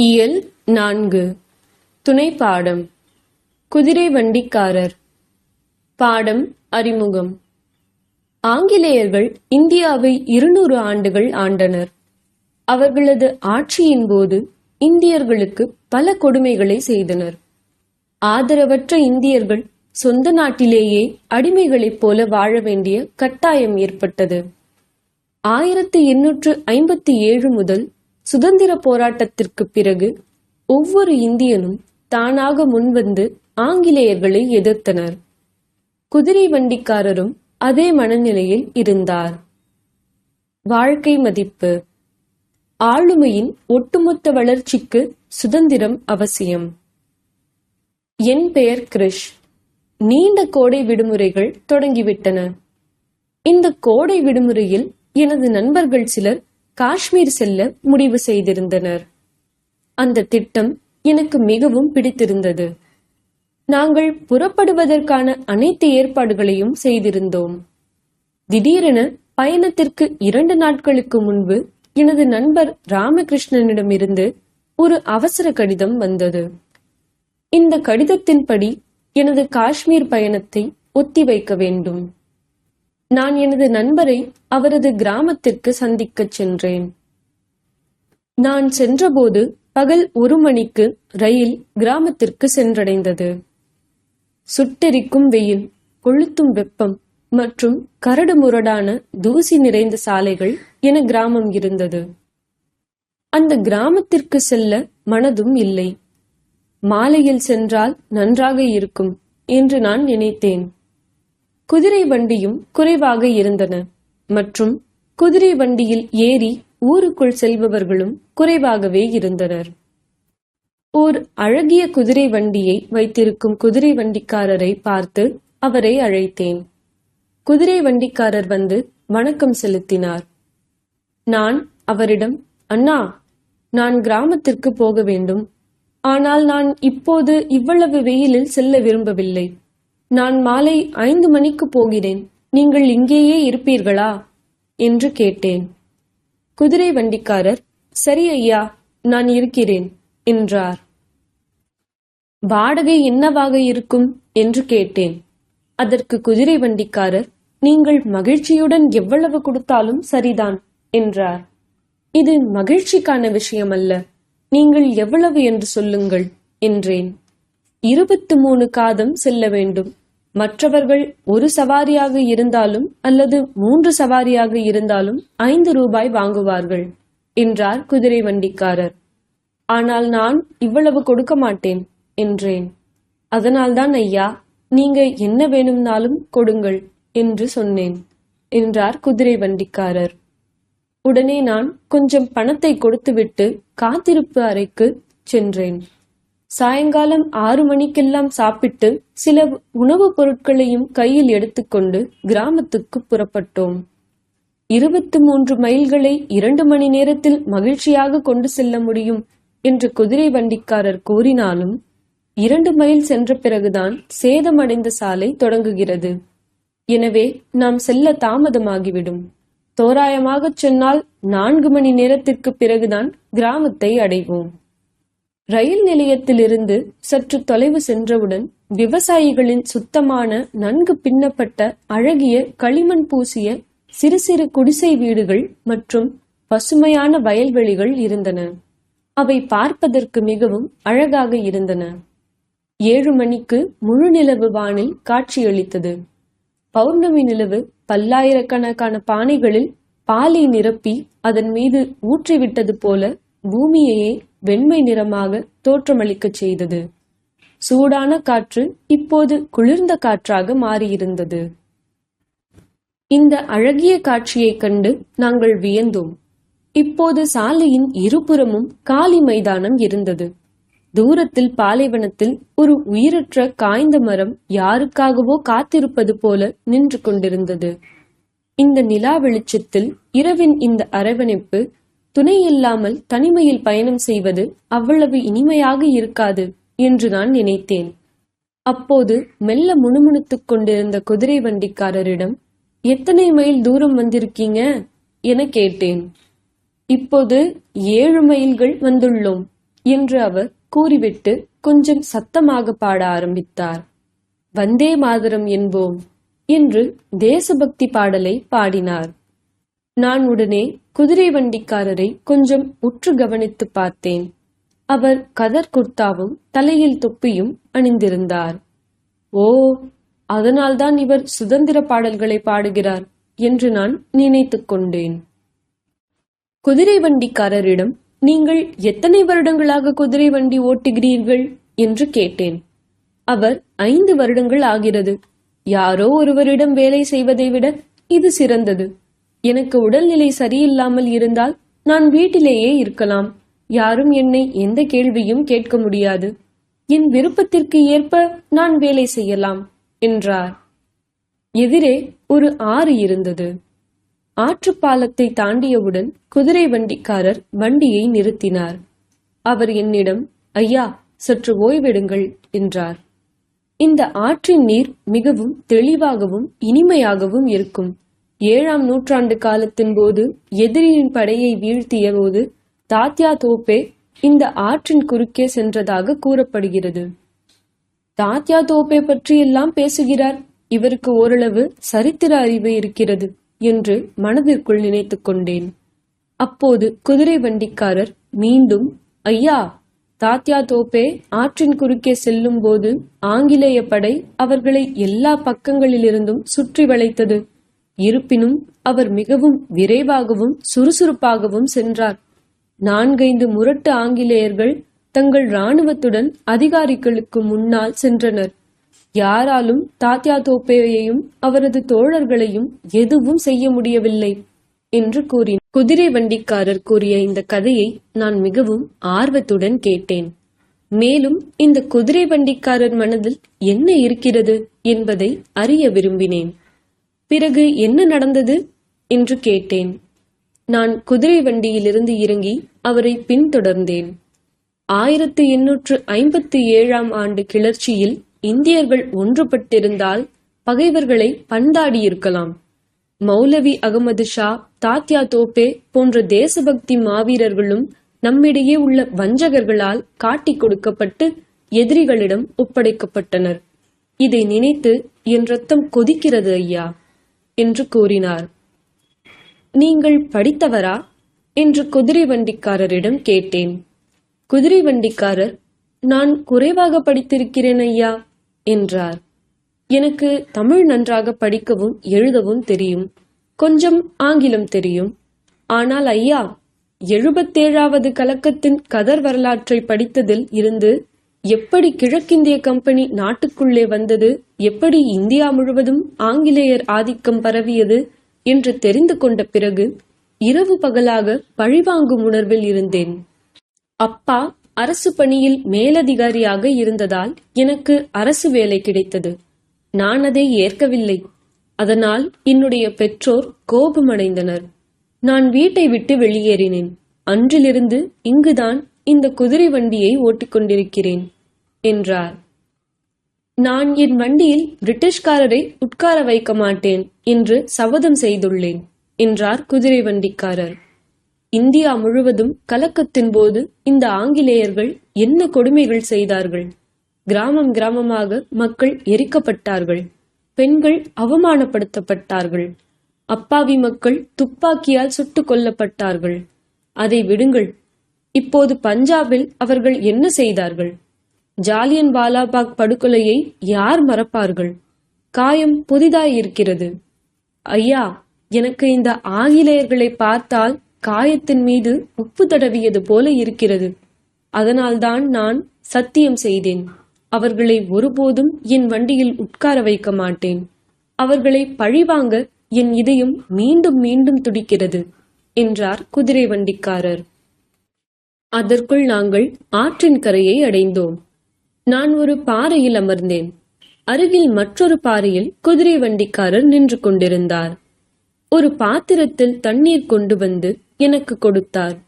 இயல் நான்கு. துணை பாடம் குதிரை வண்டிக்காரர். பாடம் அறிமுகம். ஆங்கிலேயர்கள் இந்தியாவை இருநூறு ஆண்டுகள் ஆண்டனர். அவர்களது ஆட்சியின் போது இந்தியர்களுக்கு பல கொடுமைகளை செய்தனர். ஆதரவற்ற இந்தியர்கள் சொந்த நாட்டிலேயே அடிமைகளைப் போல வாழ வேண்டிய கட்டாயம் ஏற்பட்டது. ஆயிரத்தி எண்ணூற்று ஐம்பத்தி ஏழு முதல் சுதந்திர போராட்டத்திற்கு பிறகு ஒவ்வொரு இந்தியனும் தானாக முன்வந்து ஆங்கிலேயர்களை எதிர்த்தனர். குதிரை வண்டிக்காரரும் அதே மனநிலையில் இருந்தார். வாழ்க்கை மதிப்பு. ஆளுமையின் ஒட்டுமொத்த வளர்ச்சிக்கு சுதந்திரம் அவசியம். என் பெயர் கிரிஷ். நீண்ட கோடை விடுமுறைகள் தொடங்கிவிட்டன. இந்த கோடை விடுமுறையில் எனது நண்பர்கள் சிலர் காஷ்மீர் செல்ல முடிவு செய்திருந்தனர். அந்த திட்டம் எனக்கு மிகவும் பிடித்திருந்தது. நாங்கள் புறப்படுவதற்கான அனைத்து ஏற்பாடுகளையும் செய்திருந்தோம். திடீரென பயணத்திற்கு இரண்டு நாட்களுக்கு முன்பு எனது நண்பர் ராமகிருஷ்ணனிடமிருந்து ஒரு அவசர கடிதம் வந்தது. இந்த கடிதத்தின்படி எனது காஷ்மீர் பயணத்தை ஒத்திவைக்க வேண்டும். நான் எனது நண்பரை அவரது கிராமத்திற்கு சந்திக்கச் சென்றேன். நான் சென்றபோது பகல் ஒரு மணிக்கு ரயில் கிராமத்திற்கு சென்றடைந்தது. சுட்டெரிக்கும் வெயில் கொளுத்தும் வெப்பம் மற்றும் கரடு முரடான தூசி நிறைந்த சாலைகள் என கிராமம் இருந்தது. அந்த கிராமத்திற்கு செல்ல மனதும் இல்லை. மாலையில் சென்றால் நன்றாக இருக்கும் என்று நான் நினைத்தேன். குதிரை வண்டியும் குறைவாக இருந்தன. மற்றும் குதிரை வண்டியில் ஏறி ஊருக்குள் செல்பவர்களும் குறைவாகவே இருந்தனர். ஓர் அழகிய குதிரை வண்டியை வைத்திருக்கும் குதிரை வண்டிக்காரரை பார்த்து அவரை அழைத்தேன். குதிரை வண்டிக்காரர் வந்து வணக்கம் செலுத்தினார். நான் அவரிடம் அண்ணா நான் கிராமத்திற்கு போக வேண்டும். ஆனால் நான் இப்போது இவ்வளவு வெயிலில் செல்ல விரும்பவில்லை. நான் மாலை ஐந்து மணிக்கு போகிறேன். நீங்கள் இங்கேயே இருப்பீர்களா? என்று கேட்டேன். குதிரை வண்டிக்காரர் சரி ஐயா நான் இருக்கிறேன் என்றார். வாடகை என்னவாக இருக்கும்? என்று கேட்டேன். அதற்கு குதிரை வண்டிக்காரர் நீங்கள் மகிழ்ச்சியுடன் எவ்வளவு கொடுத்தாலும் சரிதான் என்றார். இது மகிழ்ச்சிக்கான விஷயம் அல்ல நீங்கள் எவ்வளவு என்று சொல்லுங்கள் என்றேன். இருபத்து மூணு காதம் செல்ல வேண்டும். மற்றவர்கள் ஒரு சவாரியாக இருந்தாலும் அல்லது மூன்று சவாரியாக இருந்தாலும் ஐந்து ரூபாய் வாங்குவார்கள் என்றார் குதிரை வண்டிக்காரர். ஆனால் நான் இவ்வளவு கொடுக்க மாட்டேன் என்றேன். அதனால்தான் ஐயா நீங்க என்ன வேணும்னாலும் கொடுங்கள் என்று சொன்னேன் என்றார் குதிரை வண்டிக்காரர். உடனே நான் கொஞ்சம் பணத்தை கொடுத்துவிட்டு காத்திருப்பு அறைக்கு சென்றேன். சாயங்காலம் ஆறு மணிக்கெல்லாம் சாப்பிட்டு சில உணவுப் பொருட்களையும் கையில் எடுத்துக்கொண்டு கிராமத்துக்கு புறப்பட்டோம். இருபத்தி மூன்று மைல்களை இரண்டு மணி நேரத்தில் மகிழ்ச்சியாக கொண்டு செல்ல முடியும் என்று குதிரை வண்டிக்காரர் கூறினாலும் இரண்டு மைல் சென்ற பிறகுதான் சேதமடைந்த சாலை தொடங்குகிறது. எனவே நாம் செல்ல தாமதமாகிவிடும். தோராயமாகச் சொன்னால் நான்கு மணி நேரத்திற்கு பிறகுதான் கிராமத்தை அடைவோம். ரயில் நிலையத்திலிருந்து சற்று தொலைவு சென்றவுடன் விவசாயிகளின் சுத்தமான நன்கு பின்னப்பட்ட அழகிய களிமண் பூசிய சிறு சிறு குடிசை வீடுகள் மற்றும் பசுமையான வயல்வெளிகள் இருந்தன. அவை பார்ப்பதற்கு மிகவும் அழகாக இருந்தன. ஏழு மணிக்கு முழு நிலவு வானில் காட்சியளித்தது. பௌர்ணமி நிலவு பல்லாயிரக்கணக்கான பானைகளில் பாலை நிரப்பி அதன் மீது ஊற்றிவிட்டது போல பூமியையே வெண்மை நிறமாக தோற்றமளிக்கச் செய்தது. சூடான காற்று இப்போது குளிர்ந்த காற்றாக மாறியிருந்தது. இந்த அழகிய காட்சியைக் கண்டு நாங்கள் வியந்தோம். இப்போது சாலையின் இருபுறமும் காலி மைதானம் இருந்தது. தூரத்தில் பாலைவனத்தில் ஒரு உயிரற்ற காய்ந்த மரம் யாருக்காகவோ காத்திருப்பது போல நின்று கொண்டிருந்தது. இந்த நிலா வெளிச்சத்தில் இரவின் இந்த அரவணைப்பு துணை இல்லாமல் தனிமையில் பயணம் செய்வது அவ்வளவு இனிமையாக இருக்காது என்று நான் நினைத்தேன். அப்போது மெல்ல முணுமுணுத்துக் கொண்டிருந்த குதிரை வண்டிக்காரரிடம் எத்தனை மைல் தூரம் வந்திருக்கீங்க? என கேட்டேன். இப்போது ஏழு மைல்கள் வந்துள்ளோம் என்று அவர் கூறிவிட்டு கொஞ்சம் சத்தமாக பாட ஆரம்பித்தார். வந்தே மாதரம் என்போம் என்று தேசபக்தி பாடலை பாடினார். நான் உடனே குதிரை வண்டிக்காரரை கொஞ்சம் உற்று கவனித்து பார்த்தேன். அவர் கதர் குர்தாவும் தலையில் தொப்பியும் அணிந்திருந்தார். ஓ அதனால்தான் இவர் சுதந்திர பாடல்களை பாடுகிறார் என்று நான் நினைத்துக் கொண்டேன். குதிரை வண்டிக்காரரிடம் நீங்கள் எத்தனை வருடங்களாக குதிரை வண்டி ஓட்டுகிறீர்கள்? என்று கேட்டேன். அவர் ஐந்து வருடங்கள் ஆகிறது. யாரோ ஒருவரிடம் வேலை செய்வதை விட இது சிறந்தது. எனக்கு உடல்நிலை சரியில்லாமல் இருந்தால் நான் வீட்டிலேயே இருக்கலாம். யாரும் என்னை எந்த கேள்வியும் கேட்க முடியாது. என் விருப்பத்திற்கு ஏற்ப நான் வேலை செய்யலாம் என்றார். எதிரே ஒரு ஆறு இருந்தது. ஆற்றுப்பாலத்தை தாண்டியவுடன் குதிரை வண்டிக்காரர் வண்டியை நிறுத்தினார். அவர் என்னிடம் ஐயா சற்று ஓய்வெடுங்கள் என்றார். இந்த ஆற்றின் நீர் மிகவும் தெளிவாகவும் இனிமையாகவும் இருக்கும். ஏழாம் நூற்றாண்டு காலத்தின் போது எதிரியின் படையை வீழ்த்திய போது தாத்யா தோப்பே இந்த ஆற்றின் குறுக்கே சென்றதாக கூறப்படுகிறது. தாத்யா தோப்பே பற்றியெல்லாம் பேசுகிறார். இவருக்கு ஓரளவு சரித்திர அறிவு இருக்கிறது என்று மனதிற்குள் நினைத்துக் கொண்டேன். அப்போது குதிரை வண்டிக்காரர் மீண்டும் ஐயா தாத்யா தோப்பே ஆற்றின் குறுக்கே செல்லும் போது ஆங்கிலேய படை அவர்களை எல்லா பக்கங்களிலிருந்தும் சுற்றி வளைத்தது. இருப்பினும் அவர் மிகவும் விரைவாகவும் சுறுசுறுப்பாகவும் சென்றார். நான்கைந்து முரட்டு ஆங்கிலேயர்கள் தங்கள் இராணுவத்துடன் அதிகாரிகளுக்கு முன்னால் சென்றனர். யாராலும் தாத்யா தோப்பேயையும் அவரது தோழர்களையும் எதுவும் செய்ய முடியவில்லை என்று கூறினார். குதிரை வண்டிக்காரர் கூறிய இந்த கதையை நான் மிகவும் ஆர்வத்துடன் கேட்டேன். மேலும் இந்த குதிரை வண்டிக்காரர் மனதில் என்ன இருக்கிறது என்பதை அறிய விரும்பினேன். பிறகு என்ன நடந்தது? என்று கேட்டேன். நான் குதிரை வண்டியிலிருந்து இறங்கி அவரை பின்தொடர்ந்தேன். ஆயிரத்து எண்ணூற்று ஐம்பத்தி ஏழாம் ஆண்டு கிளர்ச்சியில் இந்தியர்கள் ஒன்றுபட்டிருந்தால் பகைவர்களை பந்தாடியிருக்கலாம். மௌலவி அகமது ஷா தாத்யா தோப்பே போன்ற தேசபக்தி மாவீரர்களும் நம்மிடையே உள்ள வஞ்சகர்களால் காட்டிக் கொடுக்கப்பட்டு எதிரிகளிடம் ஒப்படைக்கப்பட்டனர். இதை நினைத்து என் ரத்தம் கொதிக்கிறது ஐயா. என்று கூறினார். நீங்கள் படித்தவரா? என்று குதிரை வண்டிக்காரரிடம் கேட்டேன். குதிரை வண்டிக்காரர் நான் குறைவாக படித்திருக்கிறேன் ஐயா என்றார். எனக்கு தமிழ் நன்றாக படிக்கவும் எழுதவும் தெரியும். கொஞ்சம் ஆங்கிலம் தெரியும். ஆனால் ஐயா எழுபத்தேழாவது கலக்கத்தின் கதர் வரலாற்றை படித்ததில் இருந்து எப்படி கிழக்கிந்திய கம்பெனி நாட்டுக்குள்ளே வந்தது? எப்படி இந்தியா முழுவதும் ஆங்கிலேயர் ஆதிக்கம் பரவியது? என்று தெரிந்து கொண்ட பிறகு இரவு பகலாக பழிவாங்கும் உணர்வில் இருந்தேன். அப்பா அரசு பணியில் மேலதிகாரியாக இருந்ததால் எனக்கு அரசு வேலை கிடைத்தது. நான் அதை ஏற்கவில்லை. அதனால் என்னுடைய பெற்றோர் கோபமடைந்தனர். நான் வீட்டை விட்டு வெளியேறினேன். அன்றிலிருந்து இங்குதான் இந்த குதிரை வண்டியை ஓட்டிக்கொண்டிருக்கிறேன். என்றார். நான் என் வண்டியில் பிரிட்டிஷ்காரரை உட்கார வைக்க மாட்டேன் என்று சபதம் செய்துள்ளேன் என்றார் குதிரை வண்டிக்காரர். இந்தியா முழுவதும் கலக்கத்தின் போது இந்த ஆங்கிலேயர்கள் என்ன கொடுமைகள் செய்தார்கள்? கிராமம் கிராமமாக மக்கள் எரிக்கப்பட்டார்கள். பெண்கள் அவமானப்படுத்தப்பட்டார்கள். அப்பாவி மக்கள் துப்பாக்கியால் சுட்டுக் கொல்லப்பட்டார்கள். அதை விடுங்கள். இப்போது பஞ்சாபில் அவர்கள் என்ன செய்தார்கள்? ஜாலியன் வாலாபாக் படுகொலையை யார் மறப்பார்கள்? காயம் புதிதாய் இருக்கிறது ஐயா எனக்கு இந்த ஆங்கிலேயர்களை பார்த்தால் காயத்தின் மீது உப்பு தடவியது போல இருக்கிறது. அதனால்தான் நான் சத்தியம் செய்தேன். அவர்களை ஒருபோதும் என் வண்டியில் உட்கார வைக்க மாட்டேன். அவர்களை பழிவாங்க என் இதயம் மீண்டும் மீண்டும் துடிக்கிறது என்றார் குதிரை வண்டிக்காரர். அதற்குள் நாங்கள் ஆற்றின் கரையை அடைந்தோம். நான் ஒரு பாறையில் அமர்ந்தேன். அருகில் மற்றொரு பாறையில் குதிரை வண்டிக்காரர் நின்று கொண்டிருந்தார். ஒரு பாத்திரத்தில் தண்ணீர் கொண்டு வந்து எனக்கு கொடுத்தார்.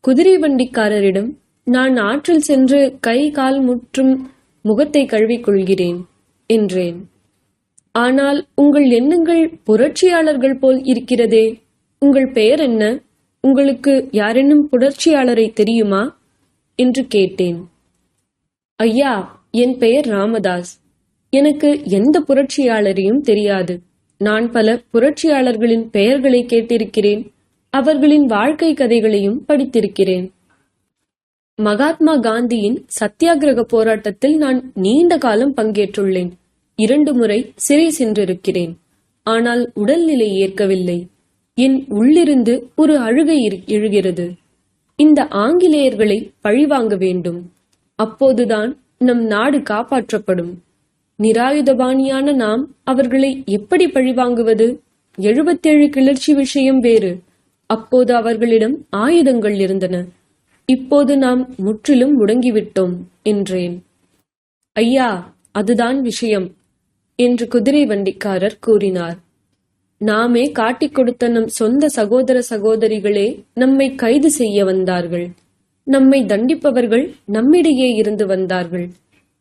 குதிரை வண்டிக்காரரிடம் நான் ஆற்றில் சென்று கை கால் முற்றும் முகத்தை கழுவிக் கொள்கிறேன் என்றேன். ஆனால் உங்கள் எண்ணங்கள் புரட்சியாளர்கள் போல் இருக்கிறதே. உங்கள் பெயர் என்ன? உங்களுக்கு யாரேனும் புரட்சியாளரை தெரியுமா? என்று கேட்டேன். ஐயா என் பெயர் ராமதாஸ். எனக்கு எந்த புரட்சியாளரையும் தெரியாது. நான் பல புரட்சியாளர்களின் பெயர்களை கேட்டிருக்கிறேன். அவர்களின் வாழ்க்கை கதைகளையும் படித்திருக்கிறேன். மகாத்மா காந்தியின் சத்தியாகிரக போராட்டத்தில் நான் நீண்ட காலம் பங்கேற்றுள்ளேன். இரண்டு முறை சிறை சென்றிருக்கிறேன். ஆனால் உடல்நிலை ஏற்கவில்லை. என் உள்ளிருந்து ஒரு அழுகை எழுகிறது. இந்த ஆங்கிலேயர்களை பழிவாங்க வேண்டும். அப்போதுதான் நம் நாடு காப்பாற்றப்படும். நிராயுதபாணியான நாம் அவர்களை எப்படி பழிவாங்குவது? எழுபத்தேழு கிளர்ச்சி விஷயம் வேறு. அப்போது அவர்களிடம் ஆயுதங்கள் இருந்தன. இப்போது நாம் முற்றிலும் முடங்கிவிட்டோம் என்றேன். ஐயா அதுதான் விஷயம் என்று குதிரை வண்டிக்காரர் கூறினார். நாமே காட்டிக் கொடுத்த நம் சொந்த சகோதர சகோதரிகளே நம்மை கைது செய்ய வந்தார்கள். நம்மை தண்டிப்பவர்கள் நம்மிடையே இருந்து வந்தார்கள்.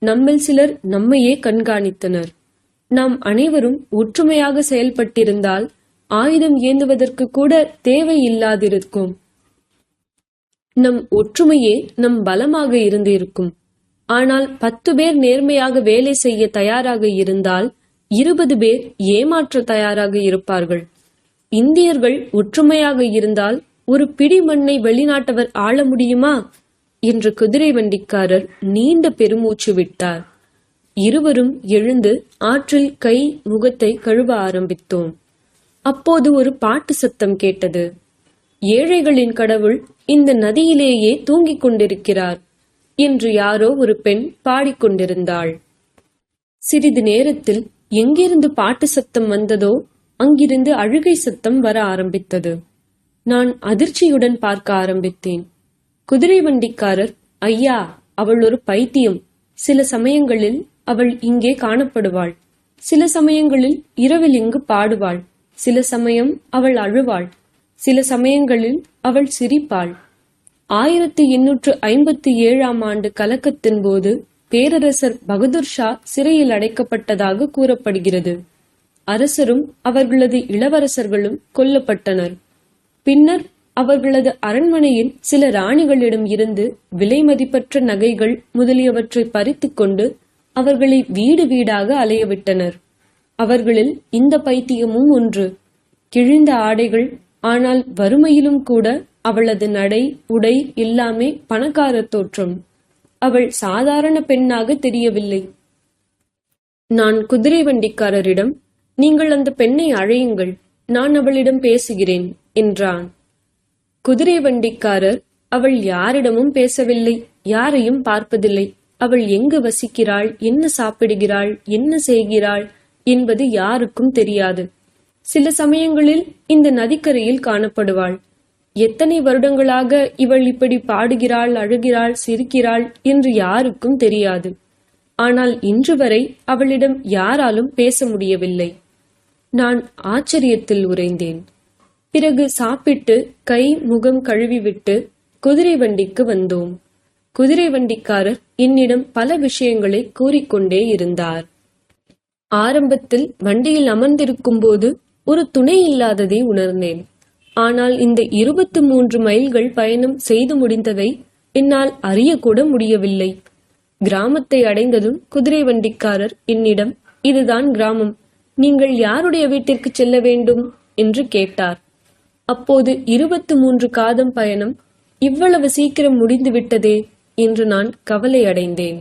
நம்மில் சிலர் நம்மையே கண்காணித்தனர். நாம் அனைவரும் ஒற்றுமையாக செயல்பட்டிருந்தால் ஆயுதம் ஏந்துவதற்கு கூட தேவை இல்லாதிருக்கும். நம் ஒற்றுமையே நம் பலமாக இருந்து இருக்கும் ஆனால் பத்து பேர் நேர்மையாக வேலை செய்ய தயாராக இருந்தால் இருபது பேர் ஏமாற்ற தயாராக இருப்பார்கள். இந்தியர்கள் ஒற்றுமையாக இருந்தால் ஒரு பிடி மண்ணை வெளிநாட்டவர் ஆள முடியுமா? என்று குதிரை வண்டிக்காரர் நீண்ட பெருமூச்சு விட்டார். இருவரும் எழுந்து ஆற்றில் கை முகத்தை கழுவ ஆரம்பித்தோம். அப்போது ஒரு பாட்டு சத்தம் கேட்டது. ஏழைகளின் கடவுள் இந்த நதியிலேயே தூங்கிக் கொண்டிருக்கிறார் என்று யாரோ ஒரு பெண் பாடிக்கொண்டிருந்தாள் சிறிது நேரத்தில் எங்கிருந்து பாட்டு சத்தம் வந்ததோ அங்கிருந்து அழுகை சத்தம் வர ஆரம்பித்தது. நான் அதிர்ச்சியுடன் பார்க்க ஆரம்பித்தேன். குதிரை வண்டிக்காரர் ஐயா அவள் ஒரு பைத்தியம். சில சமயங்களில் அவள் இங்கே காணப்படுவாள். சில சமயங்களில் இரவில் இங்கு பாடுவாள். சில சமயம் அவள் அழுவாள். சில சமயங்களில் அவள் சிரிப்பாள். ஆயிரத்தி எண்ணூற்று ஐம்பத்தி ஏழாம் ஆண்டு கலக்கத்தின் போது பேரரசர் பகதூர் ஷா சிறையில் அடைக்கப்பட்டதாக கூறப்படுகிறது. அரசரும் அவர்களது இளவரசர்களும் கொல்லப்பட்டனர். பின்னர் அவர்களது அரண்மனையில் சில ராணிகளிடம் இருந்து விலை மதிப்பற்ற நகைகள் முதலியவற்றை பறித்துக் கொண்டு அவர்களை வீடு வீடாக அலையவிட்டனர். அவர்களில் இந்த பைத்தியமும் ஒன்று. கிழிந்த ஆடைகள் ஆனால் வறுமையிலும் கூட அவளது நடை உடை எல்லாமே பணக்கார தோற்றம். அவள் சாதாரண பெண்ணாக தெரியவில்லை. நான் குதிரை வண்டிக்காரரிடம் நீங்கள் அந்த பெண்ணை அழையுங்கள். நான் அவளிடம் பேசுகிறேன். என்றான். குதிரை வண்டிக்காரர் அவள் யாரிடமும் பேசவில்லை யாரையும் பார்ப்பதில்லை. அவள் எங்கு வசிக்கிறாள் என்ன சாப்பிடுகிறாள் என்ன செய்கிறாள் என்பது யாருக்கும் தெரியாது. சில சமயங்களில் இந்த நதிக்கரையில் காணப்படுவாள். எத்தனை வருடங்களாக இவள் இப்படி பாடுகிறாள் அழுகிறாள் சிரிக்கிறாள் என்று யாருக்கும் தெரியாது. ஆனால் இன்று வரை அவளிடம் யாராலும் பேச முடியவில்லை. நான் ஆச்சரியத்தில் உறைந்தேன். பிறகு சாப்பிட்டு கை முகம் கழுவிவிட்டு குதிரை வண்டிக்கு வந்தோம். குதிரை வண்டிக்காரர் என்னிடம் பல விஷயங்களை கூறிக்கொண்டே இருந்தார். ஆரம்பத்தில் வண்டியில் அமர்ந்திருக்கும் போது ஒரு துணை இல்லாததை உணர்ந்தேன். ஆனால் இந்த இருபத்து மூன்று மைல்கள் பயணம் செய்து முடிந்ததை என்னால் அறியக்கூட முடியவில்லை. கிராமத்தை அடைந்ததும் குதிரை வண்டிக்காரர் என்னிடம் இதுதான் கிராமம். நீங்கள் யாருடைய வீட்டிற்கு செல்ல வேண்டும்? என்று கேட்டார். அப்போது இருபத்து மூன்று காதம் பயணம் இவ்வளவு சீக்கிரம் முடிந்து விட்டதே என்று நான் கவலை அடைந்தேன்